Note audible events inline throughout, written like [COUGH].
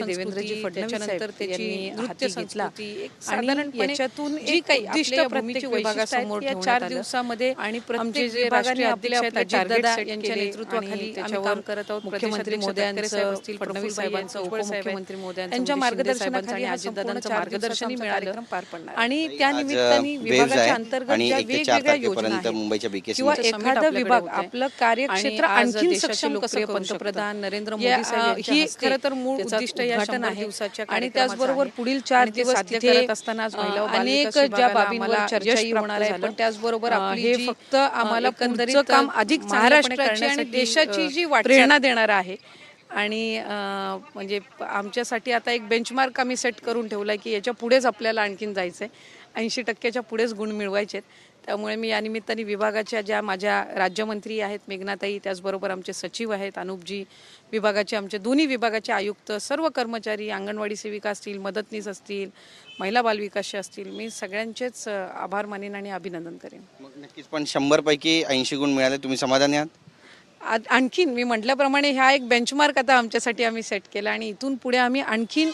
देवेंद्रजी फडणवीस त्याच्यानंतर साहेब त्याची यांनी नृत्य हाती घेतला. संस्कृती, एक आणि साधारणपणे याच्यातून जी एक काही उद्दिष्ट आपल्या प्रत्येक भूमीची विभागासमोर वैशिष्ट्ये आहेत, या ठेवण्यात चार. दिवसामध्ये आणि यांच्या नेतृत्वाखाली त्याच्यावर करत आहोत मुख्यमंत्री मोदयांचं, साहेब असतील, फडणवीस साहेबांचं, उपमुख्यमंत्री शिंदे मार्गदर्शनाखाली अजितदादांचं दिवसाचा मिळालं. पार पडणार. आणि आज, त्या निमित्ताने वेव्ज विभागाच्या अंतर्गत वेगवेगळ्या योजना किंवा एखादा विभाग. आपलं कार्यक्षेत्र आणि आज आणखीन देशाचे सक्षम कसं पंतप्रधान? नरेंद्र मोदी साहेब ही खरं तर मूळ उद्दिष्ट उद्घाटन आहे. आणि त्याचबरोबर. पुढील चार दिवस करत असताना अनेक ज्या बाबींवर चर्चाही होणार आहे. पण त्याचबरोबर हे फक्त आम्हाला एकंदरीत काम अधिक महाराष्ट्राची आणि देशाची जी प्रेरणा देणारा आहे आणि म्हणजे आमच्यासाठी आता एक बेंचमार्क आम्ही सेट करून ठेवला की याच्या पुढेच आपल्याला आणखीन जायचं आहे ऐंशी टक्क्याच्या पुढेच गुण मिळवायचे आहेत त्यामुळे मी या निमित्ताने विभागाच्या ज्या माझ्या राज्यमंत्री आहेत मेघनाताई त्याचबरोबर आमचे सचिव आहेत अनुपजी विभागाचे आमचे दोन्ही विभागाचे आयुक्त सर्व कर्मचारी अंगणवाडी सेविका असतील मदतनीस असतील महिला बालविकासचे असतील मी सगळ्यांचेच आभार मानेन आणि अभिनंदन करेन. मग नक्कीच पण शंभर पैकी ऐंशी गुण मिळाले तुम्ही समाधानी आहात? आणखीन मी म्हटल्याप्रमाणे हा एक बेंचमार्क आता आमच्यासाठी आम्ही सेट केला आणि इथून पुढे आम्ही आणखीन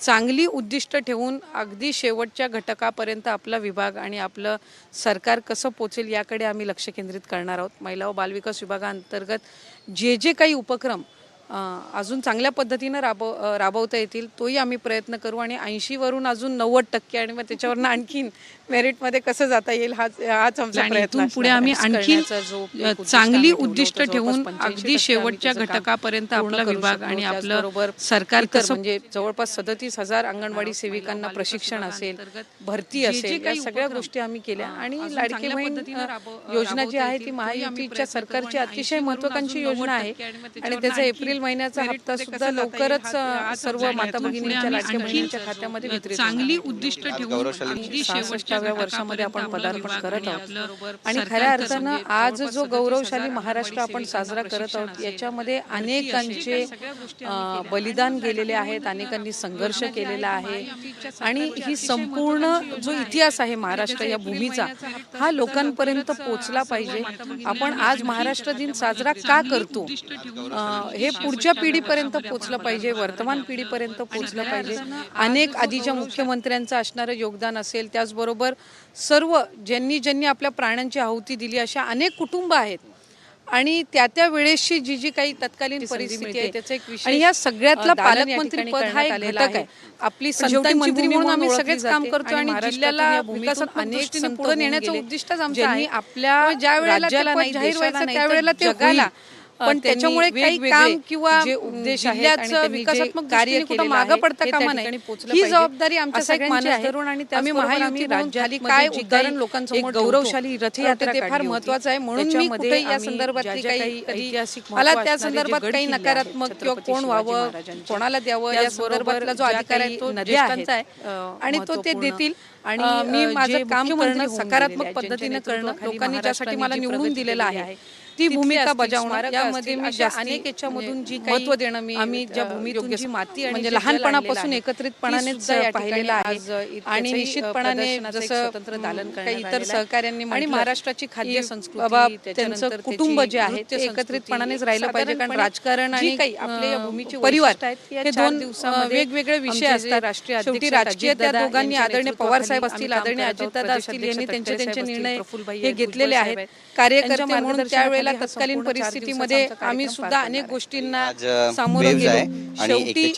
चांगली उद्दिष्ट ठेवून अगदी शेवटच्या घटकापर्यंत आपला विभाग आणि आपलं सरकार कसं पोचेल याकडे आम्ही लक्ष केंद्रित करणार आहोत. महिला व बालविकास विभागाअंतर्गत जे जे काही उपक्रम अजून चांगल्या पद्धतीनं राबव राबवता येतील तोही आम्ही प्रयत्न करू आणि ऐंशीवरून अजून नव्वद टक्के आणि मग त्याच्यावरनं [LAUGHS] आणखीन मेरिटमध्ये कसं जाता येईल हाच हाच आमचा प्रयत्न पुढे आम्ही उद्दिष्ट चांगली उद्दिष्ट ठेवून जवळपास 85% अगदी शेवटच्या घटकापर्यंत आपला विभाग. आणि आपलं त्याचबरोबर सरकार कसं म्हणजे जवळपास सदतीस हजार अंगणवाडी सेविकांना प्रशिक्षण असेल भरती असेल या काही सगळ्या गोष्टी आम्ही केल्या आणि लाडकी योजना जी आहे ती महायुतीच्या सरकारची अतिशय 80 वरून महत्वाकांक्षी योजना आहे 90 आणि त्याचा आणखी एप्रिल महिन्याचा हप्ता सुद्धा लवकरच सर्व माता भगिनींच्या लाडक्या बहिणींच्या खात्यामध्ये वितरित चांगली. उद्दिष्ट ठेवून सहासष्टाव्या वर्षामध्ये आपण पदार्पण आपला करत आहोत. आणि खऱ्या अर्थानं म्हणजे आज जो 37,000 गौरवशाली महाराष्ट्र आपण साजरा करत आहोत याच्यामध्ये अनेकांचे. बलिदान गेलेले आहेत अनेकांनी संघर्ष केलेला आहे, आणि ही संपूर्ण जो. इतिहास आहे आणि महाराष्ट्र या भूमीचा हा लोकांपर्यंत पोचला पाहिजे आपण आज महाराष्ट्र दिन साजरा का करतो हे पुढच्या पिढीपर्यंत पोचलं आपण पाहिजे वर्तमान पिढीपर्यंत. पोचलं आणि पाहिजे. अनेक आधीच्या मुख्यमंत्र्यांचं असणारं योगदान असेल त्याचबरोबर सर्व ज्यांनी ज्यांनी आपल्या प्राणांची आहुती दिली अशा अनेक कुटुंब आहेत. आणि त्या त्या वेळेसची जी जी काही तत्कालीन परिस्थिती आहे त्याचा एक विषय आणि या सगळ्यातला पालकमंत्री पद हा एक घटक आहे. आपली संतांची मंत्री म्हणून आम्ही सगळेच काम करतो आणि जिल्ह्याला विकासात अनेक पुढे नेण्याचं उद्दिष्टच आमचं आहे. आपल्या ज्या वेळेला जाहीर व्हायचं त्यावेळेला ते जगाला पण त्याच्यामुळे काही काम किंवा जिल्ह्याचं विकासात्मक कार्य कुठं मागं पडता कामा नये ही जबाबदारी आमच्या सगळ्यांची आहे. आणि आम्ही महायुती राज्यात काय उदाहरण लोकांसमोर गौरवशाली रथयात्रा ते फार महत्वाचं आहे. म्हणून मी कुठे या संदर्भातली काही मला त्या संदर्भात काही नकारात्मक किंवा कोण व्हावं कोणाला द्यावं या संदर्भातला जो अधिकार आहे तो ज्येष्ठांचा आहे. आणि तो ते देतील. आणि मी माझं काम करणं सकारात्मक पद्धतीने करणं लोकांनी ज्यासाठी मला निवडून दिलेलं आहे ती भूमिका बजावणार यामध्ये मी अनेक याच्यामधून जी महत्त्व देणं मी आम्ही ज्या भूमीतून जी माती म्हणजे लहानपणापासून एकत्रितपणानेच पाहिलेलं आहे. आणि निश्चितपणाने जसं काही इतर सहकार्यांनी आणि महाराष्ट्राची खाद्य संस्कृती बाबा त्यांचं कुटुंब जे आहे ते एकत्रितपणानेच राहिलं पाहिजे कारण राजकारण आणि काही आपल्या या भूमीचे परिवार हे दोन वेगवेगळे विषय असतात. राष्ट्रीय शेवटी राजकीय त्या दोघांनी आदरणीय पवार साहेब असतील आदरणीय अजितदादा असतील यांनी त्यांचे त्यांचे निर्णय हे घेतलेले आहेत. कार्यकर्ते म्हणून त्यावेळेला तत्कालीन परिस्थितीमध्ये आम्ही सुद्धा अनेक गोष्टींना सामोरं गेलो आणि एक ते शेवटी जे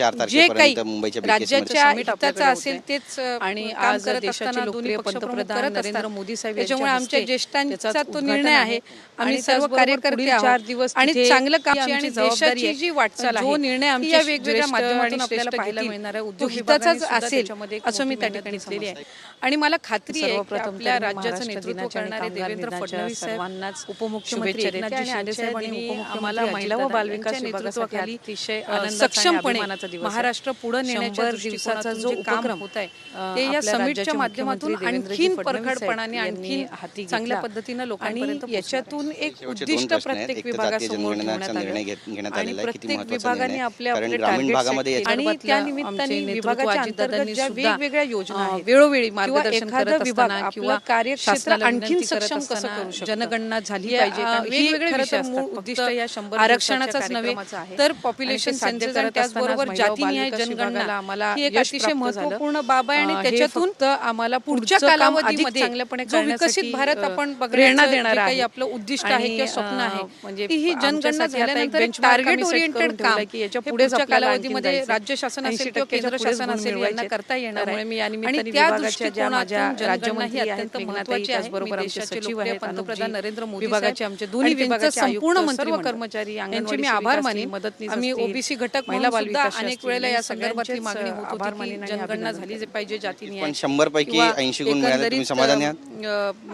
तारखेपर्यंत काही राज्याच्या हिताचं असेल तेच आणि काम आज करत देशाचे लोकप्रिय दोन्ही पंतप्रधान नरेंद्र मोदी साहेब त्याच्यामुळे यांच्या आमच्या ज्येष्ठांचा तो निर्णय आहे. आम्ही आणि सर्व कार्यकर्ते. चार दिवस आणि चांगलं काम आणि जबाबदारी देशाची. जी वाटचाल जो आहे निर्णय ती आमचे या वेगवेगळ्या माध्यमातून आपल्याला श्रेष्ठ पाहायला. मिळणार आहे उद्योग हिताचाच असेल असं मी त्या ठिकाणी घेतलेली आहे. आणि मला खात्री आहे आपल्या राज्याचं नेतृत्व करणारे देवेंद्र फडणवीस साहेब सर्वांनाच उपमुख्यमंत्री आम्हाला महिला व बालविकास नेतृत्वाखाली अतिशय सक्षमपणे. महाराष्ट्र पुढे नेण्याच्या दिवसाचा जो उपक्रम होत आहे, ते या आपल्या समिटच्या माध्यमातून आणखीन परखडपणाने यांनी हाती चांगल्या. पद्धतीनं लोकांपर्यंत याच्यातून एक उद्दिष्ट. प्रत्येक विभागासमोर ठेवण्यात निर्णय आलं आणि आलेला आहे. किती प्रत्येक महत्त्वाचा विभागाने आहे. आपले केले. आणि त्या निमित्ताने विभागाच्या अंतर्गत ज्या वेगवेगळ्या योजना वेळोवेळी मार्गदर्शन करत विभाग असताना किंवा कार्यक्षेत्र आणखीन सक्षम कसं करू शकतं जनगणना झाली पाहिजे ही वेगवेगळे खरं विषय तर मूळ असतात. उद्दिष्ट फक्त या 100 दिवसाच्या आरक्षणाचाच नव्हे. तर पॉप्युलेशन सेन्सस आणि त्याचबरोबर जातीनिहाय जनगणना ही एक अतिशय. महत्त्वपूर्ण बाब आहे आणि त्याच्यातून आम्हाला पुढच्या कालावधीमध्ये चांगल्यापणे जो विकसित भारत आपण प्रेरणा देणार आहे. आपलं उद्दिष्ट आहे किंवा स्वप्न आहे म्हणजे ही जनगणना झाल्यानंतर टार्गेट ओरिएंटेड काम की याच्या पुढेच पुढच्या कालावधीमध्ये राज्य शासन असेल 80% किंवा केंद्र शासन असेल यांना. करता येणार आहे मी आणि त्या दृष्टिकोनातून जनगणना ही अत्यंत महत्वाची आहे त्याचबरोबर मी आमचे सचिव आहेत, पंतप्रधान नरेंद्र मोदी विभागाचे आमचे दोन्ही विभागाचे आयुक्त, संपूर्ण सर्व मंत्रिमंडळ. कर्मचारी, यांचे मी आभार मानेन. मदतनीस आम्ही ओबीसी घटक महिला बालविकास अनेक वेळेला या संदर्भातली मागणी होत आभार होती मानेन की आणि जनगणना झाली पाहिजे जातीने पण शंभर पैकी ऐंशी गुण मिळाले तुम्ही समाधानी आहात?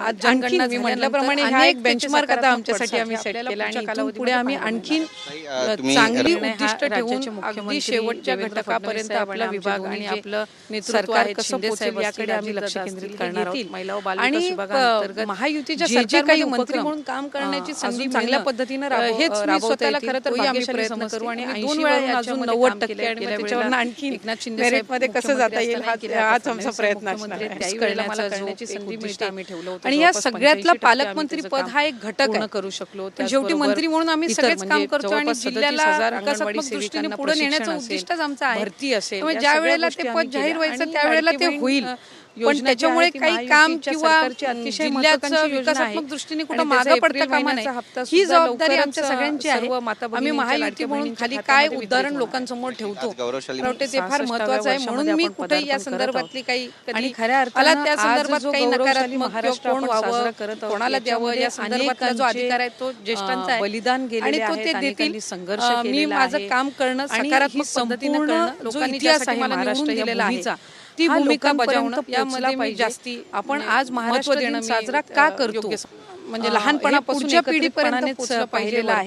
आज जनगणना मी म्हटल्याप्रमाणे हा एक बेंचमार्क आता आमच्यासाठी आम्ही सेट केला आणि पुढे आम्ही आणखीन चांगली उद्दिष्ट हा ठेवून अगदी शेवटच्या घटकापर्यंत आपला विभाग आणि आणि आपलं नेतृत्व सरकार कसं साहेब याकडे आम्ही लक्ष केंद्रित करणार आहोत. महिला व आणि महायुतीच्या जे काही मंत्री म्हणून काम करण्याची संधी चांगल्या पद्धतीनं हेच स्वतःला. खरं तर प्रयत्न करू आणि मी 80 दोन वेळा अजून याच्यामध्ये 90 काम टक्के. आणि आणखीन एकनाथ शिंदे मध्ये कसं जाता येईल हा- हाच आमचा प्रयत्न करण्याचा संधी उद्दिष्ट मिळते आम्ही ठेवलं होतं, आणि या सगळ्यातला 85% आम्ही पालकमंत्री पद हा एक घटक करू शकलो शेवटी मंत्री म्हणून आम्ही सगळेच काम म्हणजे करतो आणि जिल्ह्याला 37,000 विकासात्मक दृष्टीने पुढे नेण्याचं उद्दिष्टच आमचं आहे. त्यामुळे ज्या वेळेला ते पद जाहीर. व्हायचं त्यावेळेला ते होईल. पण त्याच्यामुळे काही काम किंवा जिल्ह्याचं. विकासात्मक दृष्टीने कुठं मागं पडता कामा नाही हप्ता ही जबाबदारी आमच्या सगळ्यांची आहे. आम्ही महायुती म्हणून खाली काय उदाहरण लोकांसमोर ठेवतो? ते फार 66व्या महत्वाचं आहे. म्हणून मी आपण कुठेही या संदर्भातली काही आणि खऱ्या मला त्या संदर्भात जो काही नकारात्मक कोण व्हावं कोणाला द्यावं या संदर्भातला जो अधिकार आहे तो ज्येष्ठांचा आहे बलिदान आणि तो ते देतील. संघर्ष मी माझं. काम करणं सकारात्मक पद्धतीनं करणं लोकांनी महाराष्ट्र दिलेला आहे ती भूमिका बजावणं यामध्ये मी पाहिजे. जास्ती आपण आज महाराष्ट्र दिन देणं साजरा का करतो? म्हणजे अं, लहानपणापासून पुढच्या एकत्रितपणाने पिढीपर्यंत पोहोचलं पाहिलेलं आहे.